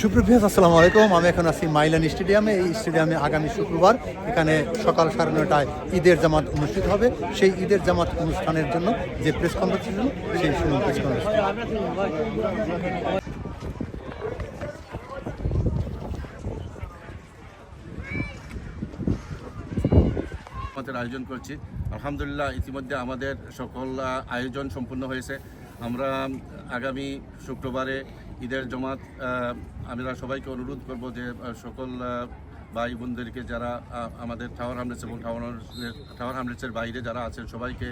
সুপ্রভিয়াস আসসালামু আলাইকুম। আমি এখন আছি মাইলান স্টেডিয়ামে। এই স্টেডিয়ামে আগামী শুক্রবার এখানে সকাল সাড়ে নটায় ঈদের জামাত অনুষ্ঠিত হবে। সেই ঈদের জামাত অনুষ্ঠানের জন্য যে প্রেস কনফারেন্স ছিল, সেই শুনুন প্রেস কনফারেন্স আয়োজন করছি। আলহামদুলিল্লাহ, ইতিমধ্যে আমাদের সকল আয়োজন সম্পূর্ণ হয়েছে। আমরা আগামী শুক্রবারে ঈদের জমাত আমরা সবাইকে অনুরোধ করব যে সকল ভাই বোনদেরকে যারা আমাদের টাওয়ার হামলেটস এবং টাওয়ার টাওয়ার হামলেটসের বাইরে যারা আছেন, সবাইকে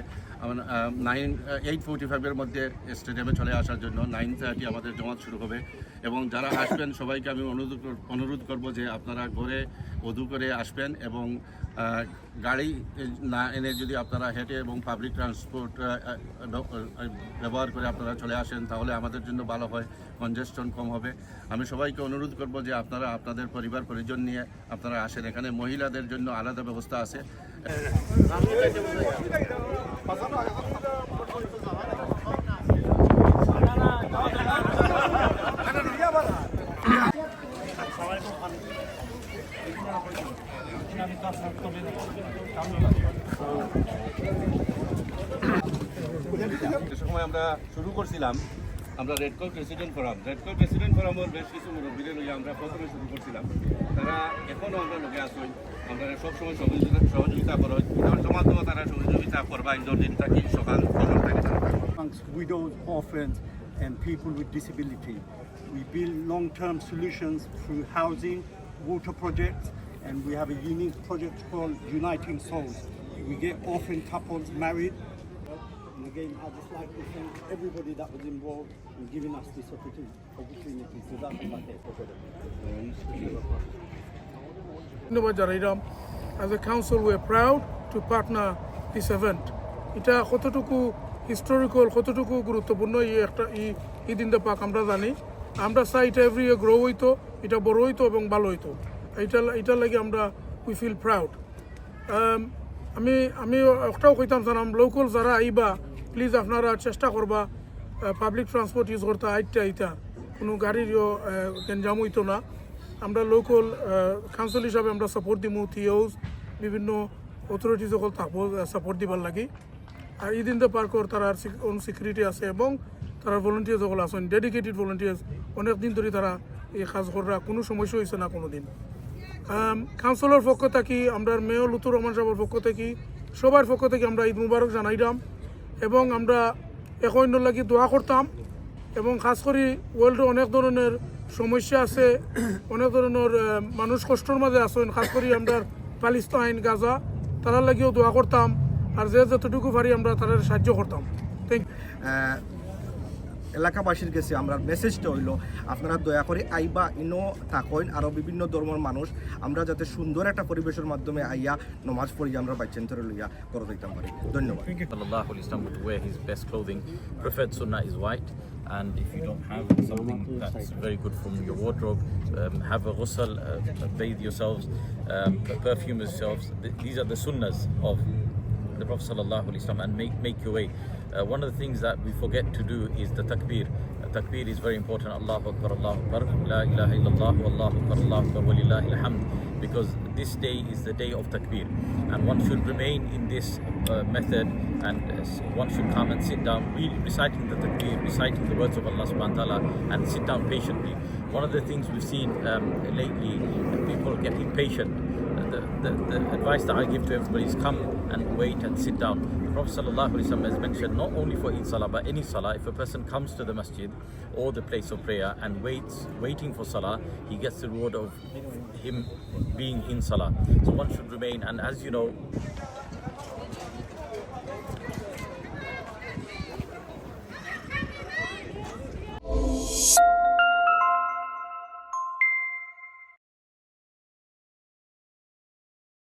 নাইন এইট ফোর্টি ফাইভের মধ্যে স্টেডিয়ামে চলে আসার জন্য নাইন থার্টি আমাদের জমাত শুরু হবে। এবং যারা আসবেন, সবাইকে আমি অনুরোধ অনুরোধ করব যে আপনারা ঘরে অধু করে আসবেন এবং গাড়ি না এনে যদি আপনারা হেঁটে এবং পাবলিক ট্রান্সপোর্ট ব্যবহার করে আপনারা চলে আসেন, তাহলে আমাদের জন্য ভালো হয় কনজেশন কম হবে। আমি সবাইকে অনুরোধ করব যে আপনারা আপনাদের পরিবার, পরিজন নিয়ে আপনারা আসেন। এখানে মহিলাদের জন্য আলাদা ব্যবস্থা আছে যে সময় আমরা শুরু করছিলাম আমরা red cross president forum red cross president ফোরামের বেশ কিছু মুরব্বীদের লইয়া আমরা প্রথমে শুরু করছিলাম তারা এখনও আমরা লোকে আসুন আমরা সবসময় সহযোগিতা সহযোগিতা করো এটার মাধ্যমে তারা সহযোগিতা করবা ইন্দোর দিন থাকি সকাল সকাল থেকে amongst widows, orphans, and people with disability. We build long-term solutions through housing, water projects, and we have a unique project called Uniting Souls. We get orphan couples married. Again, I'd just like to thank everybody that was involved in giving us this opportunity. opportunity. So ধন্যবাদ জানাইলাম as a council we are proud to partner this event এটা কতটুকু historical কতটুকু গুরুত্বপূর্ণ এই একটা ই Eid in the পাক আমরা জানি আমরা চাই এটা এভরি ইয়ার গ্রো হইতো এটা বড় হইতো এবং ভালো হইতো এটা এটার লাগে আমরা উই ফিল প্রাউড আমি আমি একটাও কইতাম জানাম লোকাল যারা আইবা প্লিজ আপনারা চেষ্টা করবা পাবলিক ট্রান্সপোর্ট ইউজ করতে আইটা আইতা কোনো গাড়িরও গেঞ্জাম হইতো না। আমরা লোকাল কাউন্সিল হিসাবে আমরা সাপোর্ট দিমু থিওজ বিভিন্ন অথরিটি সকল থাকব সাপোর্ট দিবার লাগি। আর ইদিন দ্য পার্কর তারা ওন সিকিউরিটি আছে এবং তারা ভলেন্টিয়ার সকল আছেন ডেডিকেটেড ভলেন্টিয়ার্স অনেক দিন ধরে তারা এই কাজ করা কোনো সমস্যা হয়েছে না কোনো দিন। কাউন্সিলর পক্ষ থেকে আমরা মেয়র লুতুর রহমান সাহেবের পক্ষ থেকে, সবার পক্ষ থেকে আমরা ঈদ মুবারক জানাইলাম এবং আমরা এখন লাগি দোয়া করতাম। এবং খাস করে ওয়ার্ল্ডে অনেক ধরনের সমস্যা আছে, অনেক ধরনের মানুষ কষ্টর মাঝে আছেন। খাস করে আমরা পালিস্তাইন, গাজা তারা লাগিও দোয়া করতাম। আর যে যতটুকু পারি আমরা তাদের সাহায্য করতাম। থ্যাংক এলাকাবাসীর কাছে আমরা মেসেজটা হইল আপনারা দয়া করে আইবা ইনো থাকইন আরও বিভিন্ন ধর্মের মানুষ আমরা যাতে সুন্দর একটা পরিবেশের মাধ্যমে আইয়া নমাজ পড়ি আমরা বাচ্চান ধরে লইয়া করে দিতাম পারি ধন্যবাদ Sallallahu Alaihi would wear his best clothing. Preferred sunnah is white. And if you don't have something that's very good from your wardrobe, um, have a ghusl, uh, bathe yourselves, um, perfume yourselves. These are the sunnahs of the Prophet Sallallahu Alaihi Wasallam and make, make your way. Uh, one of the things that we forget to do is the takbir. Uh, takbir is very important. Allahu Akbar, Allahu Akbar, La ilaha illallah, Allahu Akbar, Allahu Akbar, walillahi alhamd. Because this day is the day of takbir. And one should remain in this uh, method and uh, one should come and sit down, re- reciting the takbir, reciting the words of Allah subhanahu wa ta'ala, and sit down patiently. One of the things we've seen um, lately, people get impatient the, the, the advice that I give to everybody is come and wait and sit down. Prophet Alaihi has mentioned not only for Eid Salah but any Salah, if a person comes to the masjid or the place of prayer and waits, waiting for Salah, he gets the reward of him being in Salah. So one should remain, and as you know,